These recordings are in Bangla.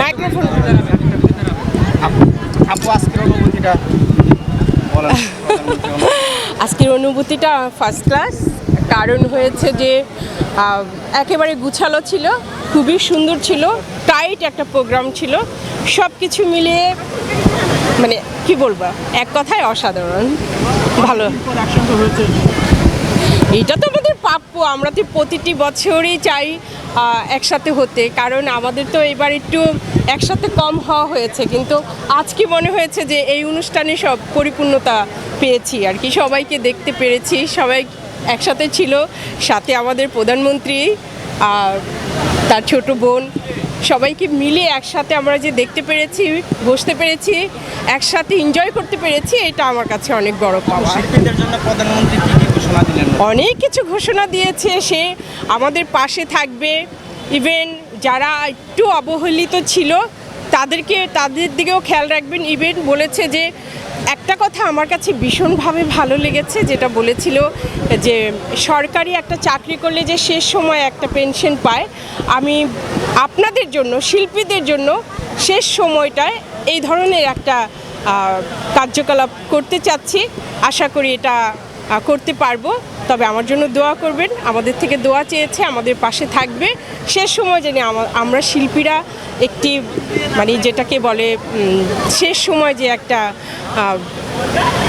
মাইক্রোফোন আপু আজকের অনুভূতিটা আজকের অনুভূতিটা ফার্স্ট ক্লাস কারণ হয়েছে যে একেবারে গুছালো ছিল খুবই সুন্দর ছিল টাইট একটা প্রোগ্রাম ছিল। সব কিছু মিলিয়ে মানে কি বলব এক কথায় অসাধারণ। ভালো। এটা তো আমাদের প্রাপ্য, আমরা তো প্রতিটি বছরই চাই একসাথে হতে। কারণ আমাদের তো এবার একটু একসাথে কম হওয়া হয়েছে। কিন্তু আজকে মনে হয়েছে যে এই অনুষ্ঠানে সব পরিপূর্ণতা পেয়েছি আর কি। সবাইকে দেখতে পেরেছি, সবাই একসাথে ছিল। সাথে আমাদের প্রধানমন্ত্রী আর তার ছোট বোন, সবাইকে মিলে একসাথে আমরা যে দেখতে পেরেছি, বসতে পেরেছি, একসাথে এনজয় করতে পেরেছি, এটা আমার কাছে অনেক বড় পাওয়া। শিল্পীদের জন্য প্রধানমন্ত্রী ঘোষণা দিলেন। অনেক কিছু ঘোষণা দিয়েছে, সে আমাদের পাশে থাকবে। ইভেন যারা একটু অবহেলিত ছিল, তাদেরকে, তাদের দিকেও খেয়াল রাখবেন। ইভেন বলেছে যে, একটা কথা আমার কাছে ভীষণভাবে ভালো লেগেছে, যেটা বলেছিল যে, সরকারি একটা চাকরি করলে যে শেষ সময় একটা পেনশন পায়, আমি আপনাদের জন্য, শিল্পীদের জন্য শেষ সময়টায় এই ধরনের একটা কার্যকলাপ করতে চাচ্ছি। আশা করি এটা করতে পারব। তবে আমার জন্য দোয়া করবেন। আমাদের থেকে দোয়া চেয়েছে, আমাদের পাশে থাকবে। শেষ সময় আমা- আমরা শিল্পীরা একটি মানে যেটাকে বলে শেষ সময় যে একটা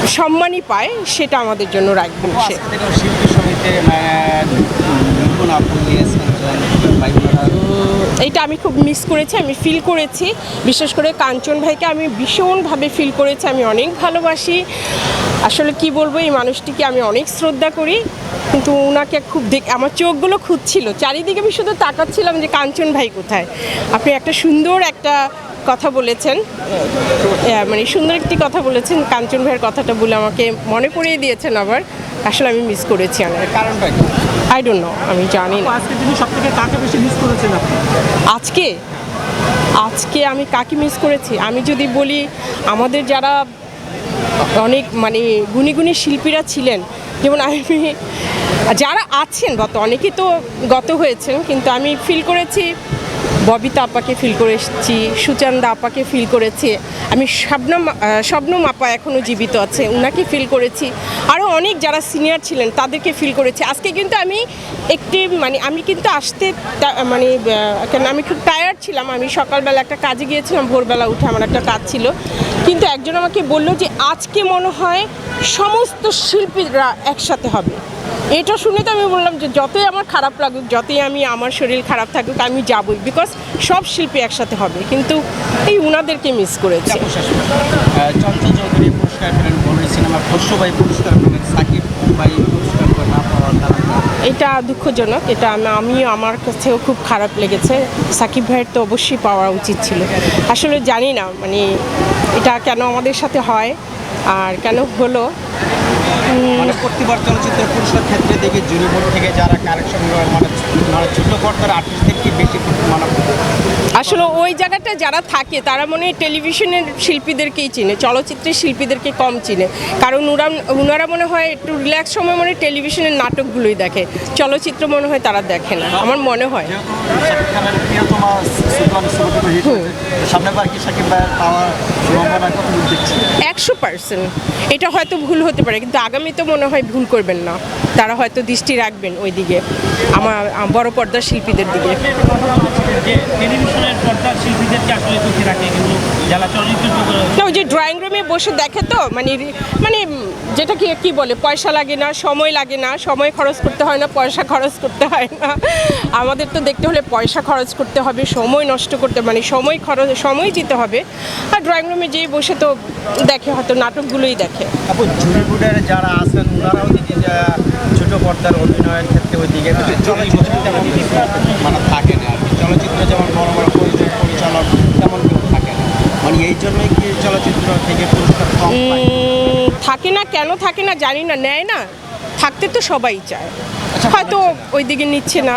সম্মানই পায়, সেটা আমাদের জন্য রাখবেন সে। এইটা আমি খুব মিস করেছি, আমি ফিল করেছি। বিশেষ করে কাঞ্চন ভাইকে আমি ভীষণভাবে ফিল করেছি, আমি অনেক ভালোবাসি। আসলে কি বলব, এই মানুষটিকে আমি অনেক শ্রদ্ধা করি, কিন্তু ওনাকে খুব দেখ, আমার চোখগুলো খুঁজছিল। চারিদিকে আমি শুধু তাকাচ্ছিলাম যে কাঞ্চন ভাই কোথায়। আপনি একটা সুন্দর একটা কথা বলেছেন মানে সুন্দর একটি কথা বলেছেন, কাঞ্চন ভাইয়ের কথাটা বলে আমাকে মনে করিয়ে দিয়েছেন আবার। আসলে আমি মিস করেছি অনেক। কারণটা কি? আই ডোন্ট নো আমি জানি না। আজকে তিনি সব থেকে কাকে বেশি মিস করেছেন আপনি? আজকে? আজকে আমি কাকে মিস করেছি? আমি যদি বলি আমাদের যারা অনেক মানে গুণী গুণী শিল্পীরা ছিলেন যেমন আমি যারা আছেন গত অনেকে তো গত হয়েছেন কিন্তু আমি ফিল করেছি ববিতা আপাকে ফিল করে এসেছি, সুচান্দা আপাকে ফিল করেছি। আমি শবনম শবনম আপা এখনও জীবিত আছে ওনাকে ফিল করেছি। আরও অনেক যারা সিনিয়র ছিলেন, তাদেরকে ফিল করেছি। আজকে কিন্তু আমি একটি মানে আমি কিন্তু আসতে মানে কেন আমি খুব টায়ার্ড ছিলাম। আমি সকালবেলা একটা কাজে গিয়েছিলাম, ভোরবেলা উঠে আমার একটা কাজ ছিল। কিন্তু একজন আমাকে বলল যে, আজকে মনে হয় সমস্ত শিল্পীরা একসাথে হবে। এটা শুনে তো আমি বললাম যে যতই আমার খারাপ লাগুক যতই আমি আমার শরীর খারাপ থাকুক আমি যাবই বিকজ সব শিল্পী একসাথে হবে। কিন্তু এই উনাদেরকে মিস করেছে। চাপু শেষ করে। আহ, চঞ্চল চৌধুরী পুরস্কার পেলেন সিনেমা খসরু পুরস্কার পেলেন সাকিব ভাই পুরস্কার না পাওয়ার এটা দুঃখজনক এটা আমি আমার কাছেও খুব খারাপ লেগেছে। সাকিব ভাইয়ের তো অবশ্যই পাওয়া উচিত ছিল। আসলে জানি না মানে এটা কেন আমাদের সাথে হয়? আর কেন হলো? মানে প্রতিবার চলচ্চিত্র পুরস্কার ক্ষেত্রে দেখি জুরি বোর্ড থেকে যারা কারেকশন মানে মানে ছোট পর্দার আর্টিস্টদেরকে বেশি মানে আসলে ওই জায়গাটা যারা থাকে তারা মনে হয় টেলিভিশনের শিল্পীদেরকেই চিনে চলচ্চিত্রের শিল্পীদেরকে কম চিনে। কারণ ওরা ওনারা মনে হয় একটু রিল্যাক্স সময় মনে হয় টেলিভিশনের নাটকগুলোই দেখে চলচ্চিত্র মনে হয় তারা দেখে না আমার মনে হয়। একশো পার্সেন্ট এটা হয়তো ভুল হতে পারে কিন্তু আগামী তো মনে হয় ভুল করবেন না। তারা হয়তো দৃষ্টি রাখবেন ওই দিকে আমার বড় পর্দার শিল্পীদের দিকে। না ওই যে ড্রয়িং রুমে বসে দেখে তো মানে মানে যেটা কি কি বলে পয়সা লাগে না সময় লাগে না সময় খরচ করতে হয় না পয়সা খরচ করতে হয় না। আমাদের তো দেখতে হলে পয়সা খরচ করতে হবে সময় নষ্ট করতে মানে সময় খরচ সময় দিতে হবে। আর ড্রয়িং রুমে যেয়ে বসে তো দেখে হয়তো নাটকগুলোই দেখে। যারা আছেন ওনারাও দেখি যে ছোট পর্দার অভিনয়ের ক্ষেত্রে ওই দিকে চলচ্চিত্রে তেমন কিছু মানে থাকে না আর কি। চলচ্চিত্রে যেমন বড় বড় পরিচালক পরিচালক তেমন কেউ থাকে না। মানে এই জন্যই কি চলচ্চিত্র থেকে পুরস্কার কম থাকে না কেন থাকে না জানি না নেয় না। থাকতে তো সবাই চায়। হয়তো ওই দিকে নিচ্ছে না।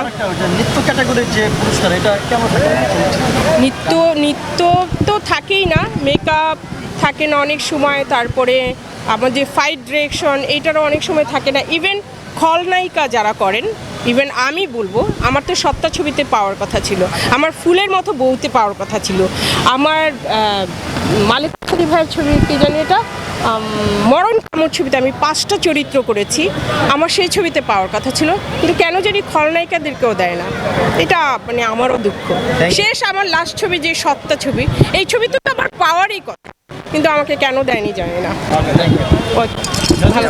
নৃত্য ক্যাটাগরির যে পুরস্কার এটা কেমন নিত্য নিত্য তো থাকেই না। মেকআপ থাকে না অনেক সময় তারপরে আমাদের ফাইট ডিরেকশন এইটারও অনেক সময় থাকে না। ইভেন খলনায়িকা যারা করেন ইভেন আমি বলব আমার তো সত্তা ছবিতে পাওয়ার কথা ছিল। আমার ফুলের মতো বউতে পাওয়ার কথা ছিল। আমার মালিক আলী ভাইয়ের ছবি কি জানি এটা? মরণ কামড় ছবিতে আমি পাঁচটা চরিত্র করেছি। আমার সেই ছবিতে পাওয়ার কথা ছিল। কিন্তু কেন জানি খলনায়িকাদেরকেও দেয় না। এটা মানে আমারও দুঃখ। শেষ আমার লাস্ট ছবি যে সত্তা ছবি এই ছবি তো আমার পাওয়ারই কথা। কিন্তু আমাকে কেন দেয়নি জানি না। ভালো